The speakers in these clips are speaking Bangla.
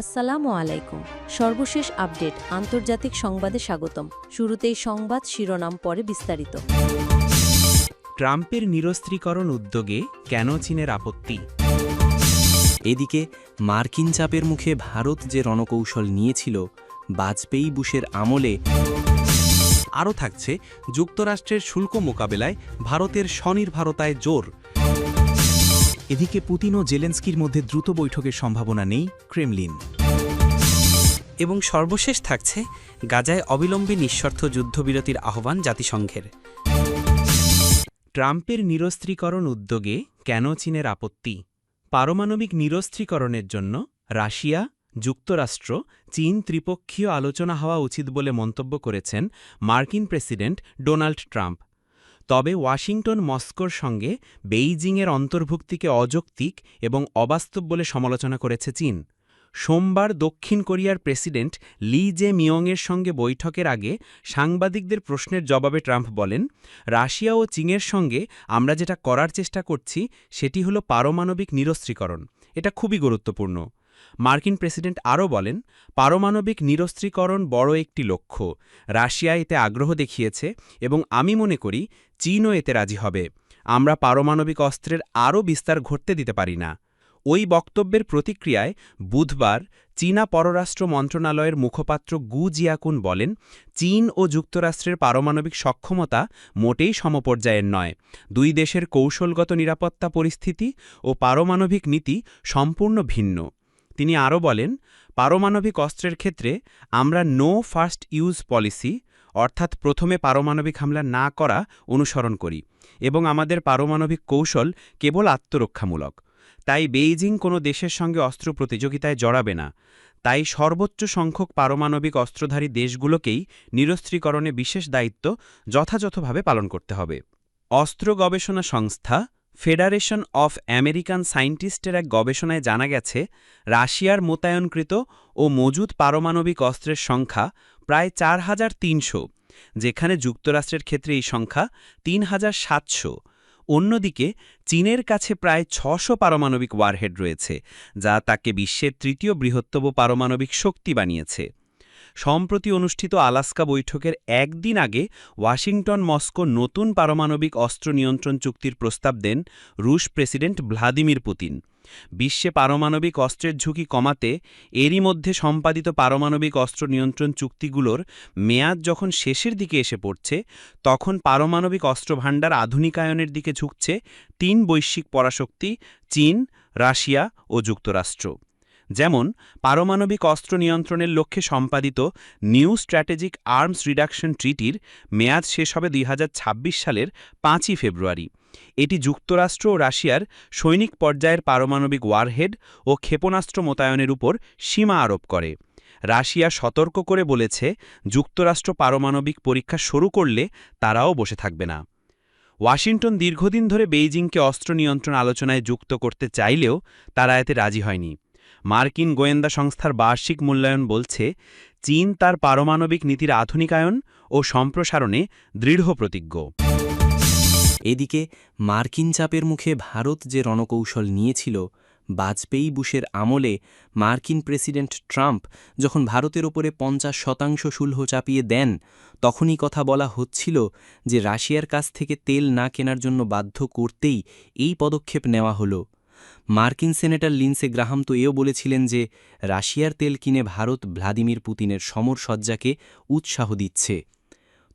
আসসালামু আলাইকুম। সর্বশেষ আপডেট, আন্তর্জাতিক সংবাদে স্বাগতম। শুরুতেই সংবাদ শিরোনাম পরে বিস্তারিত। ট্রাম্পের নিরস্ত্রীকরণ উদ্যোগে কেন চীনের আপত্তি? এদিকে, মার্কিন চাপের মুখে ভারত যে রণকৌশল নিয়েছিল, বাজপেয়ী বুশের আমলে আরও থাকছে, যুক্তরাষ্ট্রের শুল্ক মোকাবেলায় ভারতের স্বনির্ভরতায় জোর। এদিকে পুতিন ও জেলেন্সকির মধ্যে দ্রুত বৈঠকের সম্ভাবনা নেই ক্রেমলিন। এবং সর্বশেষ থাকছে গাজায় অবিলম্বে নিঃশর্ত যুদ্ধবিরতির আহ্বান জাতিসংঘের। ট্রাম্পের নিরস্ত্রীকরণ উদ্যোগে কেন চীনের আপত্তি? পারমাণবিক নিরস্ত্রীকরণের জন্য রাশিয়া, যুক্তরাষ্ট্র, চীন ত্রিপক্ষীয় আলোচনা হওয়া উচিত বলে মন্তব্য করেছেন মার্কিন প্রেসিডেন্ট ডোনাল্ড ট্রাম্প। তবে ওয়াশিংটন মস্কোর সঙ্গে বেইজিংয়ের অন্তর্ভুক্তিকে অযৌক্তিক এবং অবাস্তব বলে সমালোচনা করেছে চীন। সোমবার দক্ষিণ কোরিয়ার প্রেসিডেন্ট লি জে মিয়ংয়ের সঙ্গে বৈঠকের আগে সাংবাদিকদের প্রশ্নের জবাবে ট্রাম্প বলেন, রাশিয়া ও চীনের সঙ্গে আমরা যেটা করার চেষ্টা করছি, সেটি হল পারমাণবিক নিরস্ত্রীকরণ। এটা খুবই গুরুত্বপূর্ণ। মার্কিন প্রেসিডেন্ট আরও বলেন, পারমাণবিক নিরস্ত্রীকরণ বড় একটি লক্ষ্য। রাশিয়া এতে আগ্রহ দেখিয়েছে এবং আমি মনে করি চীনও এতে রাজি হবে। আমরা পারমাণবিক অস্ত্রের আরও বিস্তার ঘটতে দিতে পারি না। ওই বক্তব্যের প্রতিক্রিয়ায় বুধবার চীনা পররাষ্ট্র মন্ত্রণালয়ের মুখপাত্র গু জিয়াকুন বলেন, চীন ও যুক্তরাষ্ট্রের পারমাণবিক সক্ষমতা মোটেই সমপর্যায়ের নয়। দুই দেশের কৌশলগত নিরাপত্তা পরিস্থিতি ও পারমাণবিক নীতি সম্পূর্ণ ভিন্ন। তিনি আরও বলেন, পারমাণবিক অস্ত্রের ক্ষেত্রে আমরা নো ফার্স্ট ইউজ পলিসি, অর্থাৎ প্রথমে পারমাণবিক হামলা না করা অনুসরণ করি এবং আমাদের পারমাণবিক কৌশল কেবল আত্মরক্ষামূলক। তাই বেইজিং কোনো দেশের সঙ্গে অস্ত্র প্রতিযোগিতায় জড়াবে না। তাই সর্বোচ্চ সংখ্যক পারমাণবিক অস্ত্রধারী দেশগুলোকেই নিরস্ত্রীকরণে বিশেষ দায়িত্ব যথাযথভাবে পালন করতে হবে। অস্ত্র গবেষণা সংস্থা ফেডারেশন অফ আমেরিকান সায়েন্টিস্টের এক গবেষণায় জানা গেছে, রাশিয়ার মোতায়নকৃত ও মজুদ পারমাণবিক অস্ত্রের সংখ্যা প্রায় চার হাজার তিনশো, যেখানে যুক্তরাষ্ট্রের ক্ষেত্রে এই সংখ্যা তিন হাজার সাতশো। অন্যদিকে, চীনের কাছে প্রায় ছশো পারমাণবিক ওয়ারহেড রয়েছে, যা তাকে বিশ্বের তৃতীয় বৃহত্তম পারমাণবিক শক্তি বানিয়েছে। সম্প্রতি অনুষ্ঠিত আলাস্কা বৈঠকের একদিন আগে ওয়াশিংটন মস্কো নতুন পারমাণবিক অস্ত্র নিয়ন্ত্রণ চুক্তির প্রস্তাব দেন রুশ প্রেসিডেন্ট ভ্লাদিমির পুতিন। বিশ্বে পারমাণবিক অস্ত্রের ঝুঁকি কমাতে এরই মধ্যে সম্পাদিত পারমাণবিক অস্ত্র নিয়ন্ত্রণ চুক্তিগুলোর মেয়াদ যখন শেষের দিকে এসে পড়ছে, তখন পারমাণবিক অস্ত্রভাণ্ডার আধুনিকায়নের দিকে ঝুঁকছে তিন বৈশ্বিক পরাশক্তি, চীন, রাশিয়া ও যুক্তরাষ্ট্র। যেমন, পারমাণবিক অস্ত্র নিয়ন্ত্রণের লক্ষ্যে সম্পাদিত নিউ স্ট্র্যাটেজিক আর্মস রিডাকশন ট্রিটির মেয়াদ শেষ হবে দুই হাজার ছাব্বিশ সালের পাঁচই ফেব্রুয়ারি। এটি যুক্তরাষ্ট্র ও রাশিয়ার সৈনিক পর্যায়ের পারমাণবিক ওয়ারহেড ও ক্ষেপণাস্ত্র মোতায়নের উপর সীমা আরোপ করে। রাশিয়া সতর্ক করে বলেছে, যুক্তরাষ্ট্র পারমাণবিক পরীক্ষা শুরু করলে তারাও বসে থাকবে না। ওয়াশিংটন দীর্ঘদিন ধরে বেইজিংকে অস্ত্র নিয়ন্ত্রণ আলোচনায় যুক্ত করতে চাইলেও তারা এতে রাজি হয়নি। মার্কিন গোয়েন্দা সংস্থার বার্ষিক মূল্যায়ন বলছে, চীন তার পারমাণবিক নীতির আধুনিকায়ন ও সম্প্রসারণে দৃঢ় প্রতিজ্ঞ। এদিকে, মার্কিন চাপের মুখে ভারত যে রণকৌশল নিয়েছিল, বাজপেয়ী বুশের আমলে মার্কিন প্রেসিডেন্ট ট্রাম্প যখন ভারতের ওপরে পঞ্চাশ শতাংশ শুল্ক চাপিয়ে দেন, তখনই কথা বলা হচ্ছিল যে রাশিয়ার কাছ থেকে তেল না কেনার জন্য বাধ্য করতেই এই পদক্ষেপ নেওয়া হলো। মার্কিন সেনেটর লিন্সে গ্রাহাম তো এও বলেছিলেন যে, রাশিয়ার তেল কিনে ভারত ভ্লাদিমির পুতিনের সমরসজ্জাকে উৎসাহ দিচ্ছে।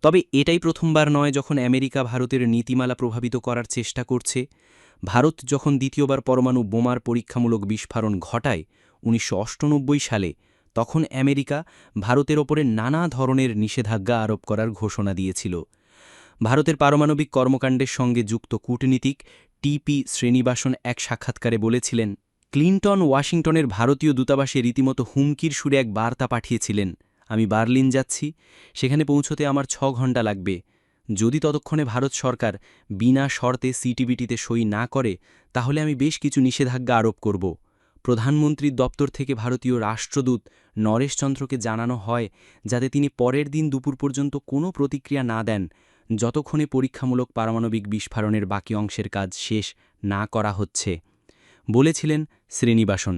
তবে এটাই প্রথমবার নয় যখন আমেরিকা ভারতের নীতিমালা প্রভাবিত করার চেষ্টা করছে। ভারত যখন দ্বিতীয়বার পরমাণু বোমার পরীক্ষামূলক বিস্ফোরণ ঘটায় উনিশশো সালে, তখন আমেরিকা ভারতের ওপরে নানা ধরনের নিষেধাজ্ঞা আরোপ করার ঘোষণা দিয়েছিল। ভারতের পারমাণবিক কর্মকাণ্ডের সঙ্গে যুক্ত কূটনীতিক টিপি শ্রীনিবাসন এক সাক্ষাৎকারে বলেছিলেন, ক্লিন্টন, ওয়াশিংটনের ভারতীয় দূতাবাসে রীতিমতো হুমকির সুরে এক বার্তা পাঠিয়েছিলেন, আমি বার্লিন যাচ্ছি, সেখানে পৌঁছতে আমার ছ ঘণ্টা লাগবে। যদি ততক্ষণে ভারত সরকার বিনা শর্তে সিটিবিটিতে সই না করে, তাহলে আমি বেশ কিছু নিষেধাজ্ঞা আরোপ করব। প্রধানমন্ত্রীর দপ্তর থেকে ভারতীয় রাষ্ট্রদূত নরেশচন্দ্রকে জানানো হয়, যাতে তিনি পরের দিন দুপুর পর্যন্ত কোনো প্রতিক্রিয়া না দেন। যতক্ষণে পরীক্ষামূলক পারমাণবিক বিস্ফোরণের বাকি অংশের কাজ শেষ না করা হচ্ছে, বলেছিলেন শ্রীনিবাসন।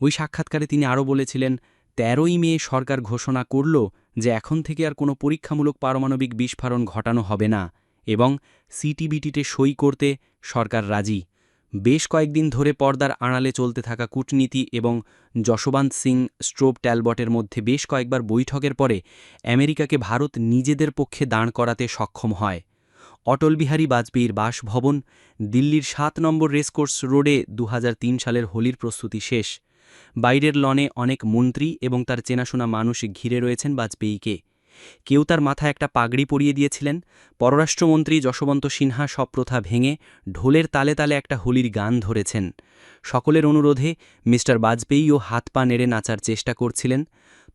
ওই সাক্ষাৎকারে তিনি আরও বলেছিলেন, তেরোই মে সরকার ঘোষণা করল যে এখন থেকে আর কোনো পরীক্ষামূলক পারমাণবিক বিস্ফোরণ ঘটানো হবে না এবং সিটিবিটিতে সই করতে সরকার রাজি। বেশ কয়েকদিন ধরে পর্দার আড়ালে চলতে থাকা কূটনীতি এবং যশবন্ত সিং স্ট্রোব ট্যালবটের মধ্যে বেশ কয়েকবার বৈঠকের পরে আমেরিকাকে ভারত নিজেদের পক্ষে দাঁড় করাতে সক্ষম হয়। অটল বিহারী বাজপেয়ীর বাসভবন, দিল্লির সাত নম্বর রেসকোর্স রোডে দু হাজার তিন সালের হোলির প্রস্তুতি শেষ। বাইরের লনে অনেক মন্ত্রী এবং তার চেনাশোনা মানুষ ঘিরে রয়েছেন বাজপেয়ীকে। কেউ তার মাথায় একটা পাগড়ি পরিয়ে দিয়েছিলেন, পররাষ্ট্রমন্ত্রী যশবন্ত সিনহা সব প্রথা ভেঙে ঢোলের তালে তালে একটা হোলির গান ধরেছেন। সকলের অনুরোধে মিস্টার বাজপেয়ীও হাত পা নেড়ে নাচার চেষ্টা করছিলেন।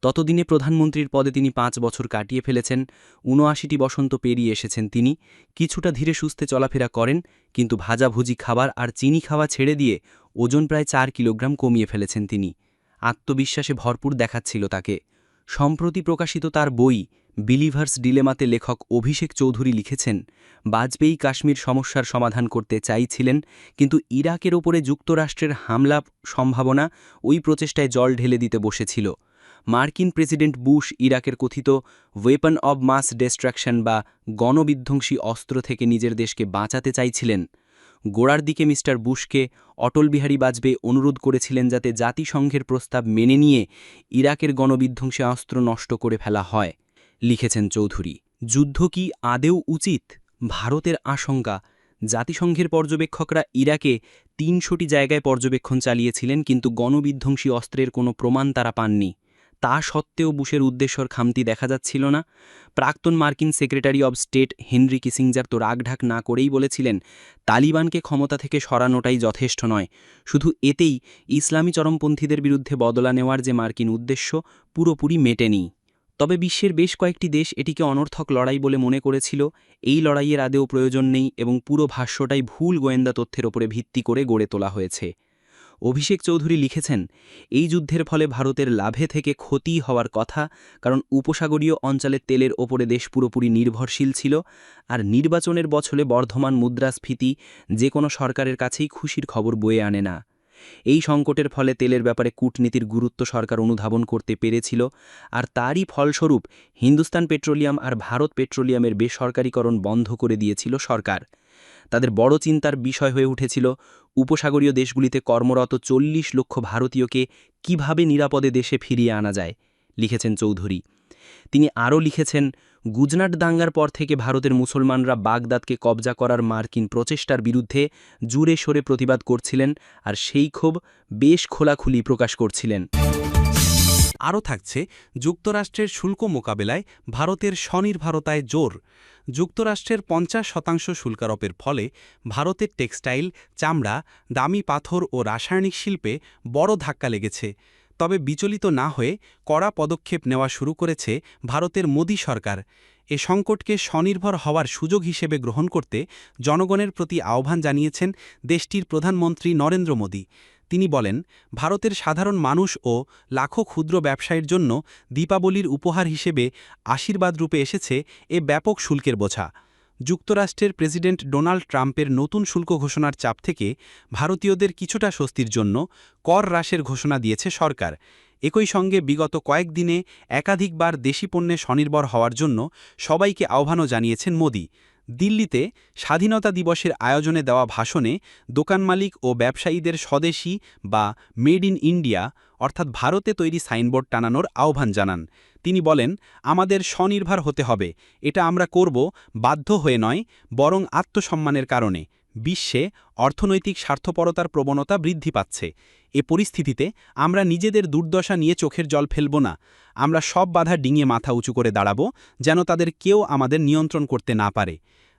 ততদিনে প্রধানমন্ত্রীর পদে তিনি পাঁচ বছর কাটিয়ে ফেলেছেন উনআশিটি বসন্ত পেরিয়ে এসেছেন তিনি। কিছুটা ধীরে সুস্থে চলাফেরা করেন, কিন্তু ভাজাভুজি খাবার আর চিনি খাওয়া ছেড়ে দিয়ে ওজন প্রায় চার কিলোগ্রাম কমিয়ে ফেলেছেন তিনি। আত্মবিশ্বাসে ভরপুর দেখাচ্ছিল তাকে। সম্প্রতি প্রকাশিত তার বই, বিলিভার্স ডিলেমাতে লেখক অভিষেক চৌধুরী লিখেছেন, বাজপেয়ী কাশ্মীর সমস্যার সমাধান করতে চাইছিলেন, কিন্তু ইরাকের ওপরে যুক্তরাষ্ট্রের হামলা সম্ভাবনা ওই প্রচেষ্টায় জল ঢেলে দিতে বসেছিল। মার্কিন প্রেসিডেন্ট বুশ ইরাকের কথিত ওয়েপন অব মাস ডিস্ট্রাকশন বা গণবিধ্বংসী অস্ত্র থেকে নিজের দেশকে বাঁচাতে চাইছিলেন। গোড়ার দিকে মিস্টার বুশকে অটল বিহারী বাজপেয়ী অনুরোধ করেছিলেন যাতে জাতিসংঘের প্রস্তাব মেনে নিয়ে ইরাকের গণবিধ্বংসী অস্ত্র নষ্ট করে ফেলা হয়। লিখেছেন চৌধুরী। যুদ্ধ কি আদেও উচিত? ভারতের আশঙ্কা। জাতিসংঘের পর্যবেক্ষকরা ইরাকে তিনশোটি জায়গায় পর্যবেক্ষণ চালিয়েছিলেন, কিন্তু গণবিধ্বংসী অস্ত্রের কোনো প্রমাণ তারা পাননি। তা সত্ত্বেও বুশের উদ্দেশ্যর খামতি দেখা যাচ্ছিল না। প্রাক্তন মার্কিন secretary of state Henry Kissinger তো রাগঢাক না করেই বলেছিলেন, তালিবানকে ক্ষমতা থেকে সরানোটাই যথেষ্ট নয়। শুধু এতেই ইসলামী চরমপন্থীদের বিরুদ্ধে বদলা নেওয়ার যে মার্কিন উদ্দেশ্য পুরোপুরি মেটেনি। তবে বিশ্বের বেশ কয়েকটি দেশ এটিকে অনর্থক লড়াই বলে মনে করেছিল। এই লড়াইয়ের আদেও প্রয়োজন নেই এবং পুরো ভাষ্যটাই ভুল গোয়েন্দা তথ্যের ওপরে ভিত্তি করে গড়ে তোলা হয়েছে। অভিষেক চৌধুরী লিখেছেন, এই যুদ্ধের ফলে ভারতের লাভে থেকে ক্ষতি হওয়ার কথা, কারণ উপসাগরীয় অঞ্চলের তেলের ওপরে দেশ পুরোপুরি নির্ভরশীল ছিল, আর নির্বাচনের বছরে বর্ধমান মুদ্রাস্ফীতি যে কোনো সরকারের কাছেই খুশির খবর বয়ে আনে না। এই সংকটের ফলে তেলের ব্যাপারে কূটনীতির গুরুত্ব সরকার অনুধাবন করতে পেরেছিল, আর তারই ফলস্বরূপ হিন্দুস্তান পেট্রোলিয়াম আর ভারত পেট্রোলিয়ামের বেসরকারীকরণ বন্ধ করে দিয়েছিল সরকার। তাদের বড় চিন্তার বিষয় হয়ে উঠেছিল উপসাগরীয় দেশগুলিতে কর্মরত চল্লিশ লক্ষ ভারতীয়কে কীভাবে নিরাপদে দেশে ফিরিয়ে আনা যায়, লিখেছেন চৌধুরী। তিনি আরও লিখেছেন, গুজরাট দাঙ্গার পর থেকে ভারতের মুসলমানরা বাগদাদকে কবজা করার মার্কিন প্রচেষ্টার বিরুদ্ধে জুড়ে সরে প্রতিবাদ করছিলেন আর সেই ক্ষোভ বেশ খোলাখুলি প্রকাশ করছিলেন। আরও থাকছে, যুক্তরাষ্ট্রের শুল্ক মোকাবেলায় ভারতের স্বনির্ভরতায় জোর। যুক্তরাষ্ট্রের পঞ্চাশ শতাংশ শুল্কারোপের ফলে ভারতের টেক্সটাইল, চামড়া, দামি পাথর ও রাসায়নিক শিল্পে বড় ধাক্কা লেগেছে। তবে বিচলিত না হয়ে কড়া পদক্ষেপ নেওয়া শুরু করেছে ভারতের মোদী সরকার। এ সংকটকে স্বনির্ভর হওয়ার সুযোগ হিসেবে গ্রহণ করতে জনগণের প্রতি আহ্বান জানিয়েছেন দেশটির প্রধানমন্ত্রী নরেন্দ্র মোদী। তিনি বলেন, ভারতের সাধারণ মানুষ ও লাখো ক্ষুদ্র ব্যবসায়ীর জন্য দীপাবলির উপহার হিসেবে আশীর্বাদ রূপে এসেছে এ ব্যাপক শুল্কের বোঝা। যুক্তরাষ্ট্রের প্রেসিডেন্ট ডোনাল্ড ট্রাম্পের নতুন শুল্ক ঘোষণার চাপ থেকে ভারতীয়দের কিছুটা স্বস্তির জন্য কর হ্রাসের ঘোষণা দিয়েছে সরকার। একই সঙ্গে বিগত কয়েকদিনে একাধিকবার দেশি পণ্যে স্বনির্ভর হওয়ার জন্য সবাইকে আহ্বানও জানিয়েছেন মোদি। দিল্লিতে স্বাধীনতা দিবসের আয়োজনে দেওয়া ভাষণে দোকান মালিক ও ব্যবসায়ীদের স্বদেশী বা মেড ইন ইন্ডিয়া, অর্থাৎ ভারতে তৈরি সাইনবোর্ড টানানোর আহ্বান জানান। তিনি বলেন, আমাদের স্বনির্ভর হতে হবে। এটা আমরা করব বাধ্য হয়ে নয়, বরং আত্মসম্মানের কারণে। বিশ্বে অর্থনৈতিক স্বার্থপরতার প্রবণতা বৃদ্ধি পাচ্ছে। এ পরিস্থিতিতে আমরা নিজেদের দুর্দশা নিয়ে চোখের জল ফেলব না। আমরা সব বাধা ডিঙিয়ে মাথা উঁচু করে দাঁড়াব যেন তাদের কেউ আমাদের নিয়ন্ত্রণ করতে না পারে।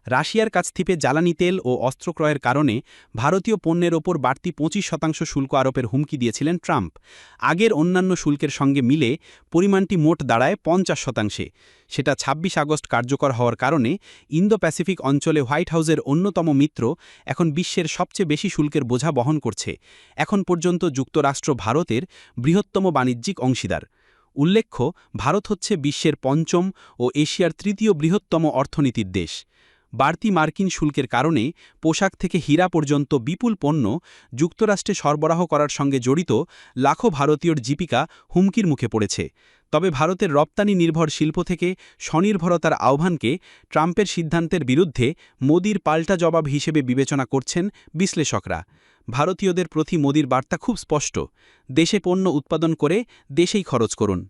রাশিয়ার কাছ থেকে জ্বালানি তেল ও অস্ত্র ক্রয়ের কারণে ভারতীয় পণ্যের ওপর বাড়তি পঁচিশ শতাংশ শুল্ক আরোপের হুমকি দিয়েছিলেন ট্রাম্প। আগের অন্যান্য শুল্কের সঙ্গে মিলে পরিমাণটি মোট দাঁড়ায় পঞ্চাশ শতাংশে। সেটা ২৬ আগস্ট কার্যকর হওয়ার কারণে ইন্দো প্যাসিফিক অঞ্চলে হোয়াইট হাউসের অন্যতম মিত্র এখন বিশ্বের সবচেয়ে বেশি শুল্কের বোঝা বহন করছে। এখন পর্যন্ত যুক্তরাষ্ট্র ভারতের বৃহত্তম বাণিজ্যিক অংশীদার। উল্লেখ্য, ভারত হচ্ছে বিশ্বের পঞ্চম ও এশিয়ার তৃতীয় বৃহত্তম অর্থনীতির দেশ। বাড়তি মার্কিন শুল্কের কারণে পোশাক থেকে হীরা পর্যন্ত বিপুল পণ্য যুক্তরাষ্ট্রে সরবরাহ করার সঙ্গে জড়িত লাখো ভারতীয়র জীবিকা হুমকির মুখে পড়েছে। তবে ভারতের রপ্তানি নির্ভর শিল্প থেকে স্বনির্ভরতার আহ্বানকে ট্রাম্পের সিদ্ধান্তের বিরুদ্ধে মোদির পাল্টা জবাব হিসেবে বিবেচনা করছেন বিশ্লেষকরা। ভারতীয়দের প্রতি মোদির বার্তা খুব স্পষ্ট। দেশে পণ্য উৎপাদন করে দেশেই খরচ করুন।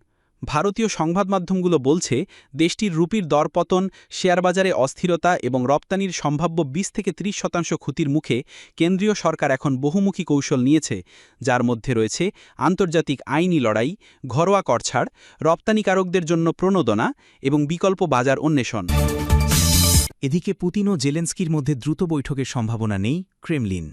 ভারতীয় সংবাদ মাধ্যমগুলো বলছে, দেশটির রুপির দরপতন, শেয়ারবাজারে অস্থিরতা এবং রপ্তানির সম্ভাব্য ২০ থেকে ৩০ শতাংশ ক্ষতির মুখে কেন্দ্রীয় সরকার এখন বহুমুখী কৌশল নিয়েছে, যার মধ্যে রয়েছে আন্তর্জাতিক আইনি লড়াই, ঘরোয়া করছাড়, রপ্তানিকারকদের জন্য প্রণোদনা এবং বিকল্প বাজার অন্বেষণ। এদিকে পুতিন ও জেলেন্সকির মধ্যে দ্রুত বৈঠকের সম্ভাবনা নেই ক্রেমলিন।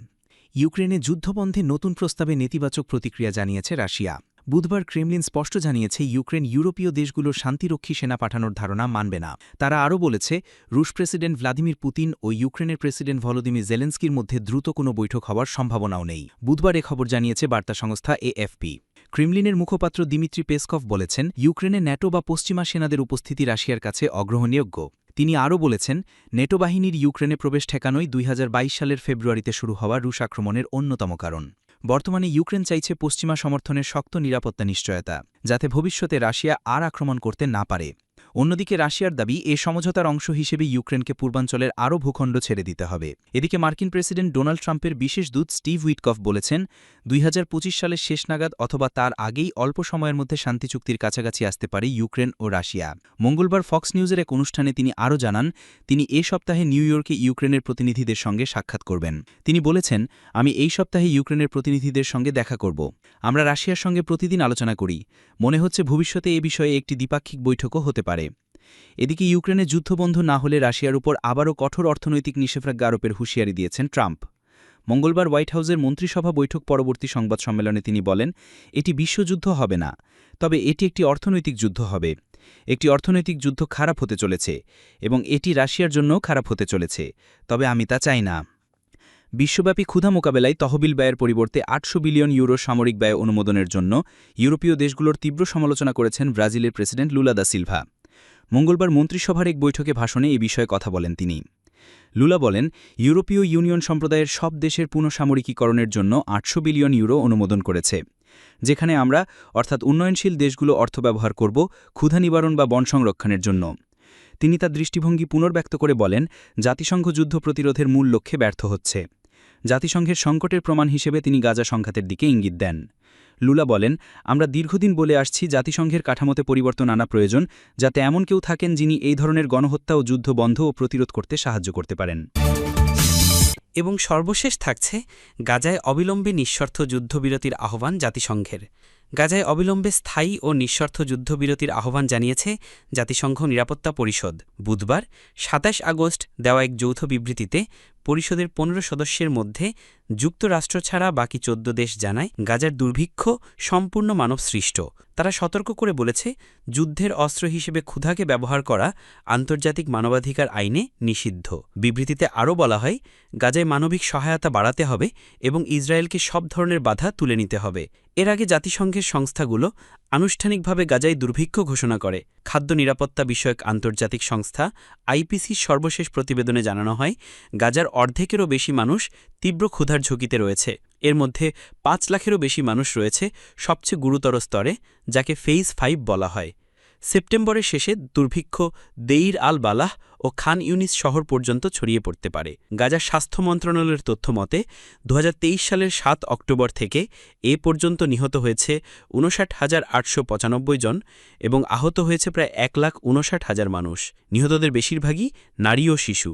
ইউক্রেনে যুদ্ধবন্ধে নতুন প্রস্তাবে নেতিবাচক প্রতিক্রিয়া জানিয়েছে রাশিয়া। বুধবার ক্রেমলিন স্পষ্ট জানিয়েছে, ইউক্রেন ইউরোপীয় দেশগুলোর শান্তিরক্ষী সেনা পাঠানোর ধারণা মানবে না। তারা আরও বলেছে, রুশ প্রেসিডেন্ট ভ্লাদিমির পুতিন ও ইউক্রেনের প্রেসিডেন্ট ভলোদিমির জেলেন্সকির মধ্যে দ্রুত কোনো বৈঠক হওয়ার সম্ভাবনাও নেই। বুধবার এ খবর জানিয়েছে বার্তা সংস্থা এএফপি। ক্রিমলিনের মুখপাত্র দিমিত্রি পেসকভ বলেছেন, ইউক্রেনে ন্যাটো বা পশ্চিমা সেনাদের উপস্থিতি রাশিয়ার কাছে অগ্রহণীয়োগ্য তিনি আরও বলেছেন নেটো বাহিনীর ইউক্রেনে প্রবেশ ঠেকানোই দুই হাজার বাইশ সালের ফেব্রুয়ারিতে শুরু হওয়া রুশ আক্রমণের অন্যতম কারণ। বর্তমানে ইউক্রেন চাইছে পশ্চিমা সমর্থনের শক্ত নিরাপত্তা নিশ্চয়তা, যাতে ভবিষ্যতে রাশিয়া আর আক্রমণ করতে না পারে। অন্যদিকে রাশিয়ার দাবি, এ সমঝোতার অংশ হিসেবে ইউক্রেনকে পূর্বাঞ্চলের আরও ভূখণ্ড ছেড়ে দিতে হবে। এদিকে মার্কিন প্রেসিডেন্ট ডোনাল্ড ট্রাম্পের বিশেষ দূত স্টিভ উইটকফ বলেছেন, দুই হাজার পঁচিশ সালের শেষ নাগাদ অথবা তার আগেই অল্প সময়ের মধ্যে শান্তি চুক্তির কাছাকাছি আসতে পারে ইউক্রেন ও রাশিয়া। মঙ্গলবার ফক্স নিউজের এক অনুষ্ঠানে তিনি আরও জানান, তিনি এ সপ্তাহে নিউ ইয়র্কে ইউক্রেনের প্রতিনিধিদের সঙ্গে সাক্ষাৎ করবেন। তিনি বলেছেন, আমি এই সপ্তাহে ইউক্রেনের প্রতিনিধিদের সঙ্গে দেখা করব। আমরা রাশিয়ার সঙ্গে প্রতিদিন আলোচনা করি। মনে হচ্ছে ভবিষ্যতে এ বিষয়ে একটি দ্বিপাক্ষিক বৈঠকও হতে পারে। এদিকে ইউক্রেনে যুদ্ধবন্ধ না হলে রাশিয়ার উপর আবারও কঠোর অর্থনৈতিক নিষেধাজ্ঞা আরোপের হুঁশিয়ারি দিয়েছেন ট্রাম্প। মঙ্গলবার হোয়াইট হাউসের মন্ত্রিসভা বৈঠক পরবর্তী সংবাদ সম্মেলনে তিনি বলেন, এটি বিশ্বযুদ্ধ হবে না, তবে এটি একটি অর্থনৈতিক যুদ্ধ হবে। একটি অর্থনৈতিক যুদ্ধ খারাপ হতে চলেছে এবং এটি রাশিয়ার জন্যও খারাপ হতে চলেছে, তবে আমি তা চাই না। বিশ্বব্যাপী ক্ষুধা মোকাবেলায় তহবিল ব্যয়ের পরিবর্তে আটশো বিলিয়ন ইউরো সামরিক ব্যয় অনুমোদনের জন্য ইউরোপীয় দেশগুলোর তীব্র সমালোচনা করেছেন ব্রাজিলের প্রেসিডেন্ট লুলা দা সিলভা। মঙ্গলবার মন্ত্রিসভার এক বৈঠকে ভাষণে এ বিষয়ে কথা বলেন তিনি। লুলা বলেন, ইউরোপীয় ইউনিয়ন সম্প্রদায়ের সব দেশের পুনঃসামরিকীকরণের জন্য আটশো বিলিয়ন ইউরো অনুমোদন করেছে, যেখানে আমরা, অর্থাৎ উন্নয়নশীল দেশগুলো অর্থ ব্যবহার করব ক্ষুধা নিবারণ বা বন সংরক্ষণের জন্য। তিনি তার দৃষ্টিভঙ্গি পুনর্ব্যক্ত করে বলেন, জাতিসংঘ যুদ্ধ প্রতিরোধের মূল লক্ষ্যে ব্যর্থ হচ্ছে। জাতিসংঘের সংকটের প্রমাণ হিসেবে তিনি গাজা সংঘাতের দিকে ইঙ্গিত দেন। লুলা বলেন, আমরা দীর্ঘদিন বলে আসছি জাতিসংঘের কাঠামোতে পরিবর্তন আনা প্রয়োজন, যাতে এমন কেউ থাকেন যিনি এই ধরনের গণহত্যা ও যুদ্ধ বন্ধ ও প্রতিরোধ করতে সাহায্য করতে পারেন। এবং সর্বশেষ থাকছে গাজায় অবিলম্বে নিঃস্বার্থ যুদ্ধবিরতির আহ্বান জাতিসংঘের। গাজায় অবিলম্বে স্থায়ী ও নিঃস্বার্থ যুদ্ধবিরতির আহ্বান জানিয়েছে জাতিসংঘ নিরাপত্তা পরিষদ। বুধবার সাতাশ আগস্ট দেওয়া এক যৌথ বিবৃতিতে পরিষদের পনেরো সদস্যের মধ্যে যুক্তরাষ্ট্র ছাড়া বাকি চোদ্দ দেশ জানায় গাজার দুর্ভিক্ষ সম্পূর্ণ মানবসৃষ্ট। তারা সতর্ক করে বলেছে, যুদ্ধের অস্ত্র হিসেবে ক্ষুধাকে ব্যবহার করা আন্তর্জাতিক মানবাধিকার আইনে নিষিদ্ধ। বিবৃতিতে আরও বলা হয়, গাজায় মানবিক সহায়তা বাড়াতে হবে এবং ইসরায়েলকে সব ধরনের বাধা তুলে নিতে হবে। এর আগে জাতিসংঘের সংস্থাগুলো আনুষ্ঠানিকভাবে গাজায় দুর্ভিক্ষ ঘোষণা করে। খাদ্য নিরাপত্তা বিষয়ক আন্তর্জাতিক সংস্থা আইপিসির সর্বশেষ প্রতিবেদনে জানানো হয়, গাজার অর্ধেকেরও বেশি মানুষ তীব্র ক্ষুধার ঝুঁকিতে রয়েছে। এর মধ্যে পাঁচ লাখেরও বেশি মানুষ রয়েছে সবচেয়ে গুরুতর স্তরে, যাকে ফেইজ ফাইভ বলা হয়। সেপ্টেম্বরের শেষে দুর্ভিক্ষ, দেইর আল বালাহ ও খান ইউনিস শহর পর্যন্ত ছড়িয়ে পড়তে পারে। গাজার স্বাস্থ্য মন্ত্রণালয়ের তথ্য মতে দু সালের সাত অক্টোবর থেকে এ পর্যন্ত নিহত হয়েছে উনষাট হাজার আটশো জন এবং আহত হয়েছে প্রায় এক লাখ উনষাট হাজার মানুষ। নিহতদের বেশিরভাগই নারী ও শিশু।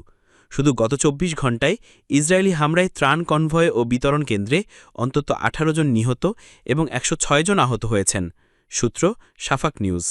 শুধু গত চব্বিশ ঘণ্টায় ইসরায়েলি হামলায় ত্রাণ কনভয় ও বিতরণ কেন্দ্রে অন্তত আঠারো জন নিহত এবং একশো জন আহত হয়েছেন। সূত্র সাফাক নিউজ।